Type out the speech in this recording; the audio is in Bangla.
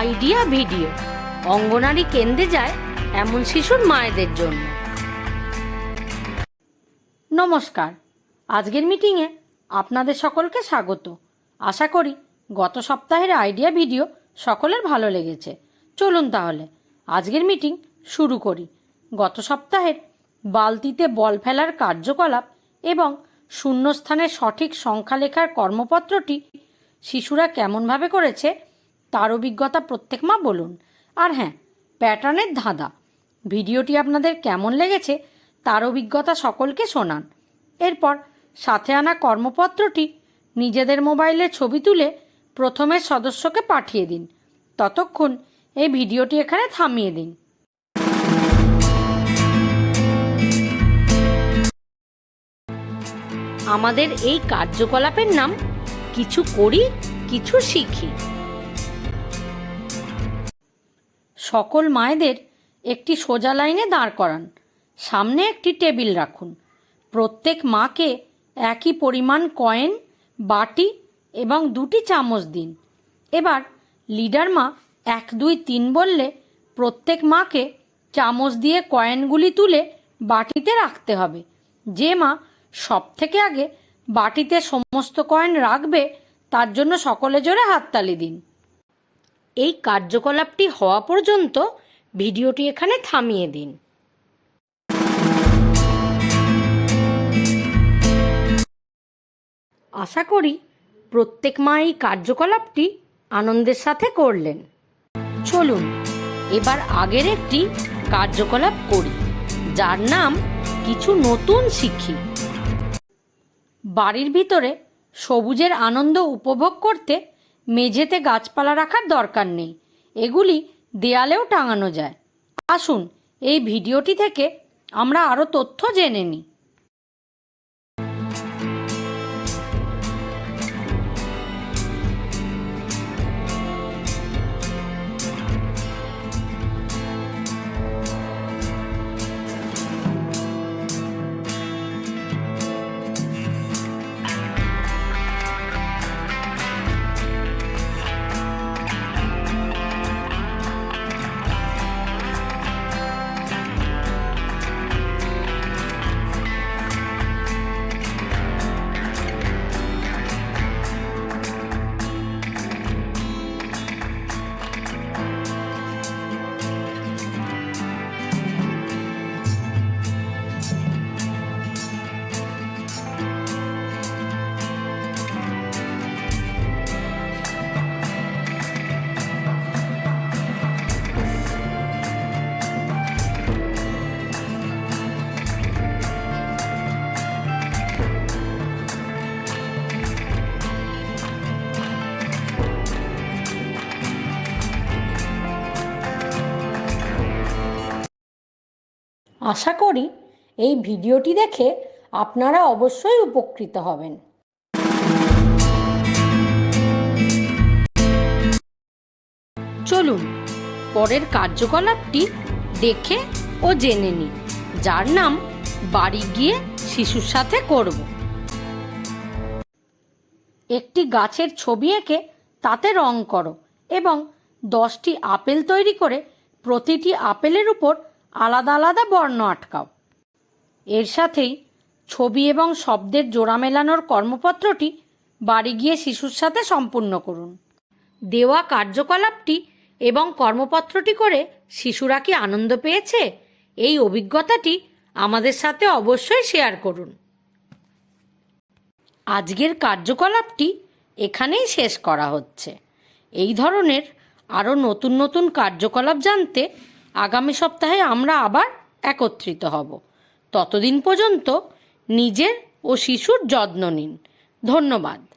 Idea video. অঙ্গনারী কেন্দ্রে যায় এমন শিশুর মায়েদের জন্য। নমস্কার। আজকের মিটিংয়ে আপনাদের সকলকে স্বাগত। আশা করি গত সপ্তাহের আইডিয়া ভিডিও সকলের ভালো লেগেছে। চলুন তাহলে আজকের মিটিং শুরু করি। গত সপ্তাহের বালতিতে বল ফেলার কার্যকলাপ এবং শূন্যস্থানের সঠিক সংখ্যা লেখার কর্মপত্রটি শিশুরা কেমনভাবে করেছে তার অভিজ্ঞতা প্রত্যেক মা বলুন। আর হ্যাঁ প্যাটার্নের ধাঁধা। ভিডিওটি আপনাদের কেমন লেগেছে তার অভিজ্ঞতা সকলকে শোনান। এরপর সাথে আনা কর্মপত্রটি নিজেদের মোবাইলে ছবি তুলে প্রথমের সদস্যকে পাঠিয়ে দিন। ততক্ষণ এই ভিডিওটি এখানে থামিয়ে দিন। আমাদের এই কার্যকলাপের নাম কিছু করি, কিছু শিখি। সকল মায়েদের একটি সোজা লাইনে দাঁড় করান। সামনে একটি টেবিল রাখুন। প্রত্যেক মাকে একই পরিমাণ কয়েন, বাটি এবং দুটি চামচ দিন। এবার লিডার মা এক, দুই, তিন বললে প্রত্যেক মাকে চামচ দিয়ে কয়েনগুলি তুলে বাটিতে রাখতে হবে। যে মা সব থেকে আগে বাটিতে সমস্ত কয়েন রাখবে, তার জন্য সকলে জোরে হাততালি দিন। এই কার্যকলাপটি হওয়া পর্যন্ত ভিডিওটি এখানে থামিয়ে দিন। আশা করি প্রত্যেক মা এই কার্যকলাপটি আনন্দের সাথে করলেন। চলুন, এবার আগের একটি কার্যকলাপ করি, যার নাম কিছু নতুন শিখি। বাড়ির ভিতরে সবুজের আনন্দ উপভোগ করতে মেঝেতে গাছপালা রাখার দরকার নেই। এগুলি দেয়ালেও টাঙানো যায়। আসুন, এই ভিডিওটি থেকে আমরা আরও তথ্য জেনে নিই। আশা করি এই ভিডিওটি দেখে আপনারা অবশ্যই উপকৃত হবেন। চলুন, পরের কার্যকলাপটি দেখে ও জেনে নিই, যার নাম বাড়ি গিয়ে শিশুর সাথে করব। একটি গাছের ছবি এঁকে তাতে রং করো এবং দশটি আপেল তৈরি করে প্রতিটি আপেলের উপর আলাদা আলাদা বর্ণ আটকাও। এর সাথেই ছবি এবং শব্দের জোড়া মেলানোর কর্মপত্রটি বাড়ি গিয়ে শিশুর সাথে সম্পূর্ণ করুন। দেওয়া কার্যকলাপটি এবং কর্মপত্রটি করে শিশুরা কি আনন্দ পেয়েছে, এই অভিজ্ঞতাটি আমাদের সাথে অবশ্যই শেয়ার করুন। আজকের কার্যকলাপটি এখানেই শেষ করা হচ্ছে। এই ধরনের আরও নতুন নতুন কার্যকলাপ জানতে আগামী সপ্তাহে আমরা আবার একত্রিত হব। ততদিন পর্যন্ত নিজের ও শিশুর যত্ন নিন। ধন্যবাদ।